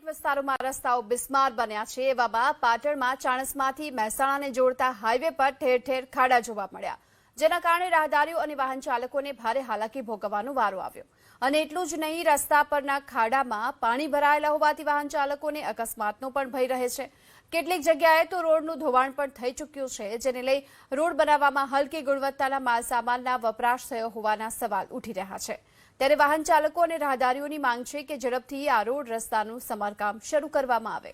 વિસ્તારોમાં રસ્તાઓ બિસ્માર બન્યા છે એવામાં પાટણમાં ચાણસમાંથી મહેસાણાને જોડતા હાઈવે પર ઠેર ઠેર ખાડા જોવા મળ્યા. જેના કારણે રાહદારીઓ અને વાહન ચાલકોને ભારે હાલાકી ભોગવવાનો વારો આવ્યો. અને એટલું જ નહીં, રસ્તા પરના ખાડામાં પાણી ભરાયેલા હોવાથી વાહન ચાલકોને અકસ્માતનો પણ ભય રહે છે. કેટલીક જગ્યાએ તો રોડનું ધોવાણ પણ થઈ ચૂક્યું છે, જેને લઈ રોડ બનાવવામાં હલકી ગુણવત્તાના માલસામાનના વપરાશ થયો હોવાના સવાલ ઉઠી રહ્યા છે. ત્યારે વાહન ચાલકો અને રાહદારીઓની માંગ છે કે ઝડપથી આ રોડ રસ્તાનું સમારકામ શરૂ કરવામાં આવે.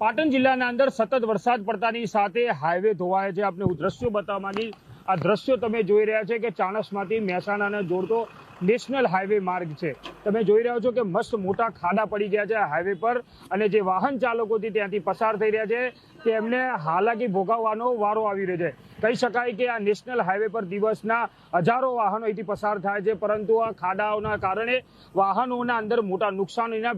પાટણ જિલ્લાના અંદર સતત વરસાદ પડતાની સાથે હાઈવે ધોવાય છે. આપણે હું દ્રશ્યો બતાવવા માંગી આ દ્રશ્યો તમે જોઈ રહ્યા છે કે ચાણસમાંથી મહેસાણાને જોડતો નેશનલ હાઈવે માર્ગ છે. તમે જોઈ રહ્યા છો કે મસ્ત મોટા ખાડા પડી ગયા છે હાઈવે પર અને જે વાહન ચાલકોથી ત્યાંથી પસાર થઈ રહ્યા છે, તેમને હાલાકી ભોગાવવાનો વારો આવી રહ્યો છે. કહી શકાય કે આ નેશનલ હાઈવે પર દિવસના હજારો વાહનો અહીંથી પસાર થાય છે, પરંતુ આ ખાડાઓના કારણે વાહનોના અંદર મોટા નુકસાનીના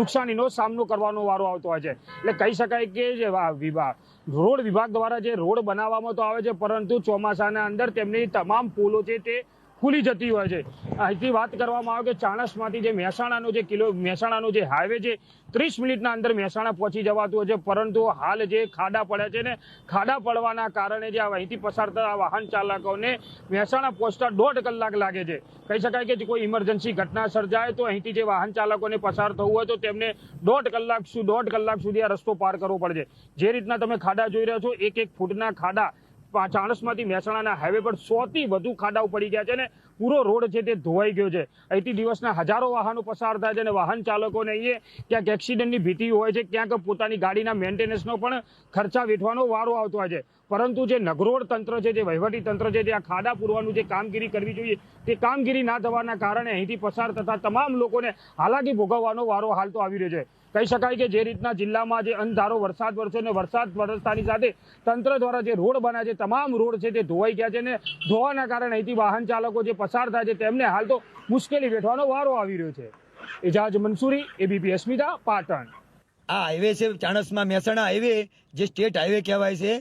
નુકસાનીનો સામનો કરવાનો વારો આવતો હોય છે. એટલે કહી શકાય કે જે વિભાગ રોડ વિભાગ દ્વારા જે રોડ બનાવવામાં તો આવે છે, પરંતુ ચોમાસાના અંદર તેમની તમામ પુલો છે તે ખુલી જતી હોય છે. અહીંથી વાત કરવામાં આવે કે ચાણસમાંથી જે મહેસાણાનો જે કિલો, મહેસાણાનો જે હાઈવે છે, ત્રીસ મિનિટના અંદર મહેસાણા પહોંચી જવાતું હોય છે. પરંતુ હાલ જે ખાડા પડ્યા છે ને, ખાડા પડવાના કારણે જે અહીંથી પસાર થતા વાહન ચાલકોને મહેસાણા પહોંચતા દોઢ કલાક લાગે છે. કહી શકાય કે કોઈ ઇમરજન્સી ઘટના સર્જાય તો અહીંથી જે વાહન ચાલકોને પસાર થવું હોય તો તેમને દોઢ કલાક સુધી દોઢ કલાક સુધી આ રસ્તો પાર કરવો પડે છે. જે રીતના તમે ખાડા જોઈ રહ્યા છો એક એક ફૂટના ખાડા ચાણસમાંથી મહેસાણાના હાઈવે પર સોથી વધુ ખાડાઓ પડી ગયા છે ને પૂરો રોડ છે તે ધોવાઈ ગયો છે. અહીંથી દિવસના હજારો વાહનો પસાર થાય છે અને વાહન ચાલકોને અહીંયા ક્યાંક એક્સિડન્ટની ભીતિ હોય છે, ક્યાંક પોતાની ગાડીના મેન્ટેનન્સનો પણ ખર્ચા વેઠવાનો વારો આવતો હોય છે. પરંતુ જે નગરોળ તંત્ર છે, જે વહીવટી તંત્ર છે, જે આ ખાડા પૂરવાનું જે કામગીરી કરવી જોઈએ, તે કામગીરી ના થવાના કારણે અહીંથી પસાર થતા તમામ લોકોને હાલાકી ભોગવવાનો વારો હાલ તો આવી રહ્યો છે. કહી શકાય કે જે રીતના જિલ્લામાં જે અંધારો, વરસાદ વરસ્યો અને વરસાદ વરસતાની સાથે તંત્ર દ્વારા જે રોડ બન્યા છે, તમામ રોડ છે તે ધોવાઈ ગયા છે અને ધોવાના કારણે અહીંથી વાહન ચાલકો જે પસાર થાય છે, તેમને હાલ તો મુશ્કેલી વેઠવાનો વારો આવી રહ્યો છે. એજાજ મંસૂરી, એબીપી અસ્મિતા, પાટણ. આ હાઈવે છે, ચાણસમાં મહેસાણા હાઈવે જે સ્ટેટ હાઈવે કહેવાય છે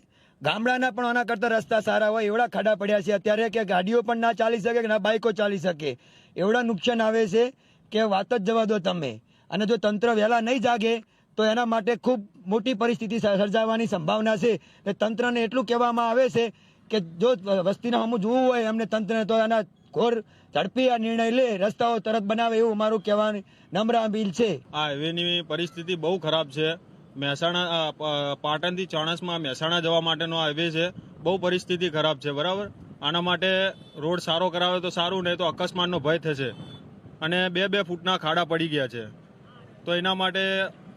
ગામડાના પણ આના કરતા રસ્તા સારા હોય, એવડા ખાડા પડ્યા છે. અત્યારે કે ગાડીઓ પણ ના ચાલી શકે કે ના બાઇકો ચાલી શકે. એવડા નુકસાન આવે છે કે વાત જ જવા દો તમે. અને જો તંત્ર વહેલા નહીં જાગે, તો એના માટે ખૂબ મોટી પરિસ્થિતિ સર્જાવાની સંભાવના છે. એ તંત્રને એટલું કહેવામાં આવે છે કે જો વસ્તીના અમુક જોવું હોય, એમને તંત્રને તો એના ઘોર ઝડપી આ નિર્ણય લે, રસ્તાઓ તરત બનાવે એવું મારું કહેવાનું નમ્ર અપીલ છે. આ હાઈવેની પરિસ્થિતિ બહુ ખરાબ છે. મહેસાણા પાટણથી ચાણસમાં મહેસાણા જવા માટેનો હાઈવે છે. બહુ પરિસ્થિતિ ખરાબ છે, બરાબર? આના માટે રોડ સારો કરાવે તો સારું, નહીં તો અકસ્માતનો ભય થશે. અને બે બે ફૂટના ખાડા પડી ગયા છે. તો એના માટે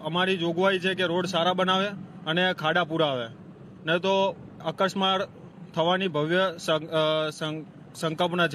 અમારી જોગવાઈ છે કે રોડ સારા બનાવે અને ખાડા પુરાવે. નહીં તો અકસ્માત થવાની ભવ્ય સંકલ્પના છે.